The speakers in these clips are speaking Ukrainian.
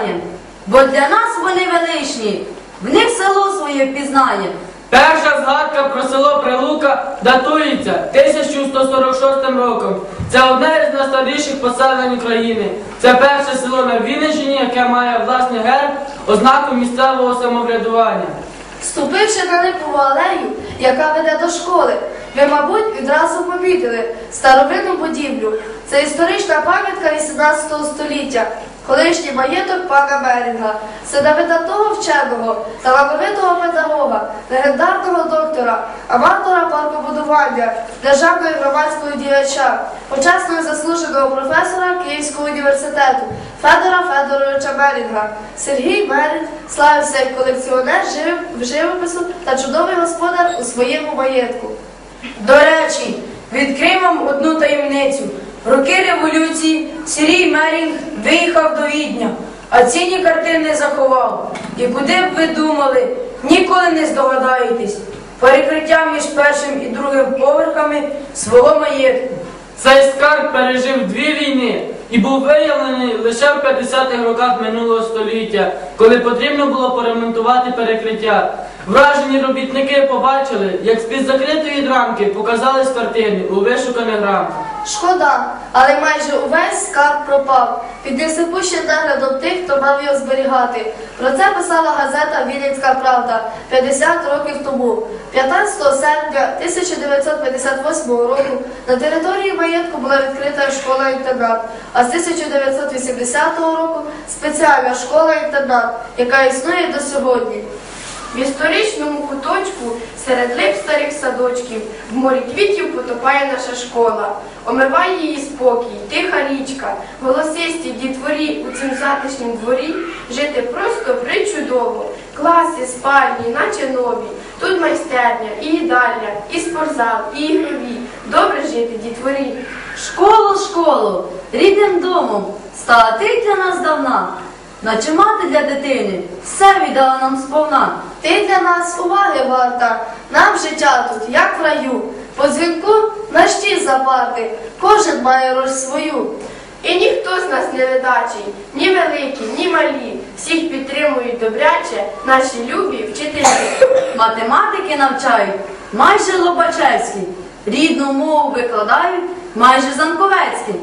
далекі бо для нас вони величні, в них село своє впізнаєм. Перша згадка про село Прилука датується 1146 роком. Це одне із найстаріших поселень України. Це перше село на Вінниччині, яке має власний герб, ознаку місцевого самоврядування. Ступивши на липову алею, яка веде до школи, ви, мабуть, відразу помітили старовинну будівлю. Це історична пам'ятка 18 століття, колишній маєток пана Берінга, сина видатного вченого, талановитого педагога, легендарного доктора, аматора паркобудування, державного і громадського діяча, почесного заслуженого професора Київського університету Федора Федоровича Мерінга. Сергій Мерінг славився як колекціонер жив- живопису та чудовий господар у своєму маєтку. До речі, відкрив вам одну таємницю. Роки революції Сергій Мерінг виїхав до Відня, а цінні картини заховав. І куди б ви думали, ніколи не здогадаєтесь. Перекриття між першим і другим поверхами свого маєтку. Цей скарб пережив дві війни і був виявлений лише в 50-х роках минулого століття, коли потрібно було поремонтувати перекриття. Вражені робітники побачили, як з-під закритої драмки показались картини у вишуканих рамках. Шкода, але майже увесь скарб пропав. Під несипущим наглядом тих, хто мав його зберігати. Про це писала газета Вінницька Правда 50 років тому. 15 серпня 1958 року на території маєтку була відкрита школа-інтернат, а з 1980 року спеціальна школа-інтернат, яка існує до сьогодні. В історичному куточку серед лип старих садочків в морі квітів потопає наша школа. Омиває її спокій, тиха річка, голосисті дітворі у цім затишнім дворі жити просто причудово. Класи, спальні, наче нові. Тут майстерня, і їдальня, і спортзал, і ігрові. Добре жити дітворі. Школу, школу, рідним домом, стала ти для нас давна. Наче мати для дитини все віддала нам сповна. Ти для нас уваги варта, нам життя тут, як в раю. По дзвінку на щі запарти, кожен має роль свою. І ніхто з нас не ледачий, ні великі, ні малі. Всіх підтримують добряче наші любі вчителі. Математики навчають майже Лобачевські, рідну мову викладають майже Занковецькі.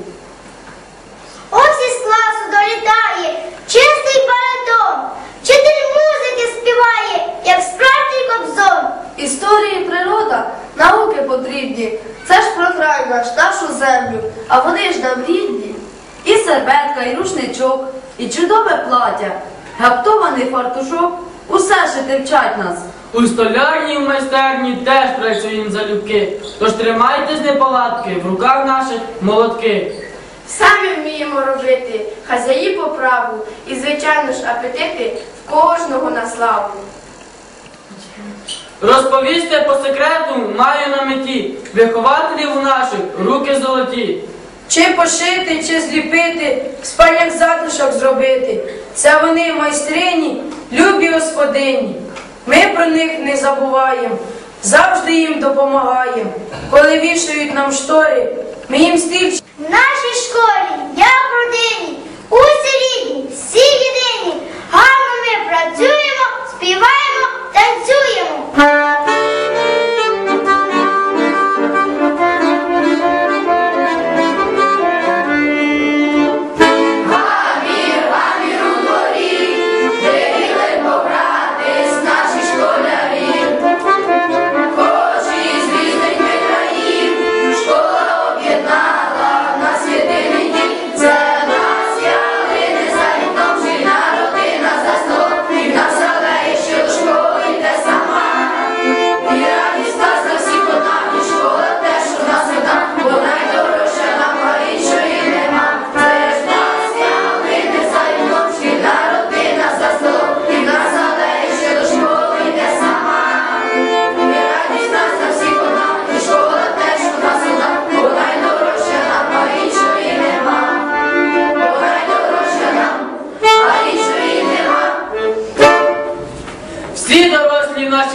Ось із класу долітає чистий баритон, вчитель потрібні. Це ж про край наш, нашу землю, а вони ж нам рідні. І серветка, і рушничок, і чудове плаття, гаптований фартушок, усе жити вчать нас. У столярні і в майстерні теж працюємо залюбки. Тож тримайтесь неполадки, в руках наших молотки. Самі вміємо робити хазяї по праву і, звичайно ж, апетити в кожного на славу. Розповісти по секрету маю на меті. Вихователів у наших руки золоті. Чи пошити, чи зліпити, в спальнях затишок зробити. Це вони майстрині, любі господині. Ми про них не забуваємо, завжди їм допомагаємо. Коли вішають нам штори, ми їм стільчик В нашій школі, я в родині, усі рідні, всі єдині. Гарно ми працюємо, співаємо, танцюємо. Це нас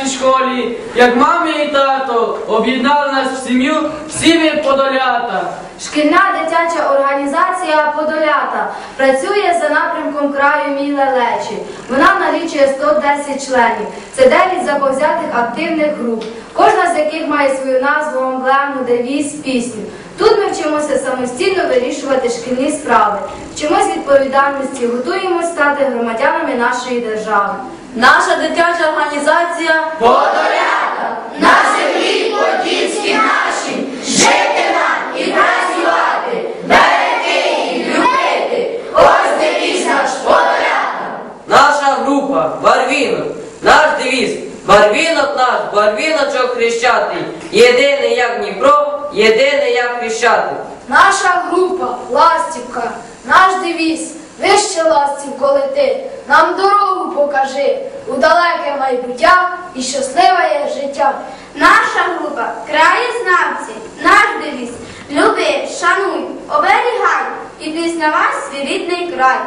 школі, як мами і тато об'єднали нас в сім'ю всі ви подолята. Шкільна дитяча організація Подолята працює за напрямком краю Мій Лелечі. Вона налічує 110 членів. Це 9 заповзятих активних груп, кожна з яких має свою назву, емблему, девіз, пісню. Тут ми вчимося самостійно вирішувати шкільні справи, вчимось відповідальності, готуємось стати громадянами нашої держави. Наша дитяча організація Подолята на землі подільські наші, жити нам і працювати, берегти і любити. Ось девіз наш Подолята. Наша група Барвінок, наш девіз. Барвінок наш, барвіночок хрещатий. Єдиний як Дніпро, єдиний як хрещатий. Наша група Ластівка, наш девіз, вище ластівко лети, нам дорогу покажи, у далеке майбуття і щасливе життя. Наша група краєзнавці, наш девіз. Люби, шануй, оберігай і пізнавай свій рідний край.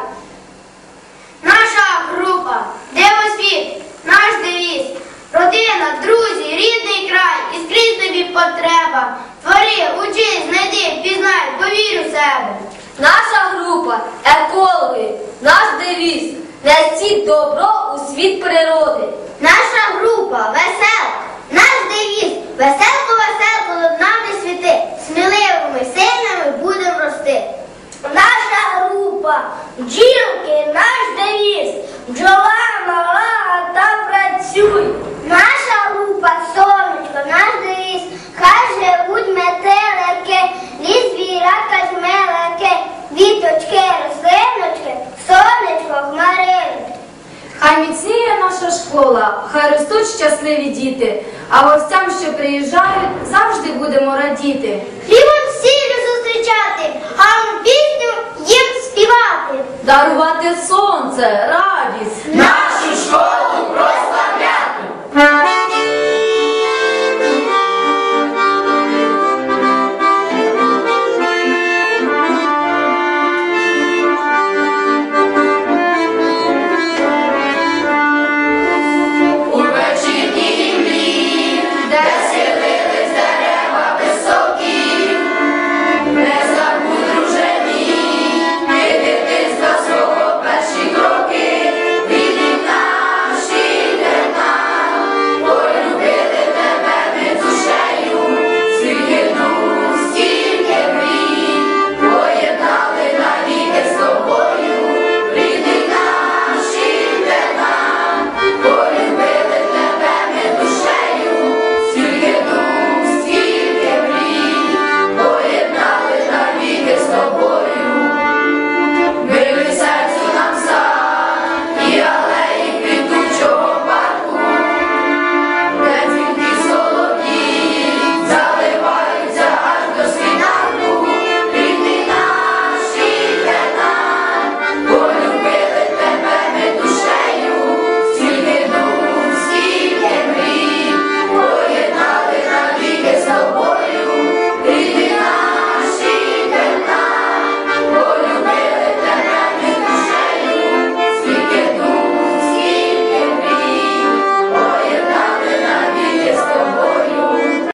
Наша група Дивосвіт, наш девіз. Родина, друзі, рідний край і скрізь тобі потреба. Твори, учись, знайди, пізнай, повір у себе. Наша група екологи, наш девіз, несіть добро у світ природи. Наша група весел, наш девіз. Веселко, веселко над нами світи. Сміливими, сильними будемо рости. Наша група бджілки, наш девіз. Бджола мала та працюй. Наша група сонечко, наш девіз. Хай живуть метелики, щасливі діти, а гостям, що приїжджають, завжди будемо радіти. Хлібом сіллю зустрічати, а пісню їм співати. Дарувати сонце, радість.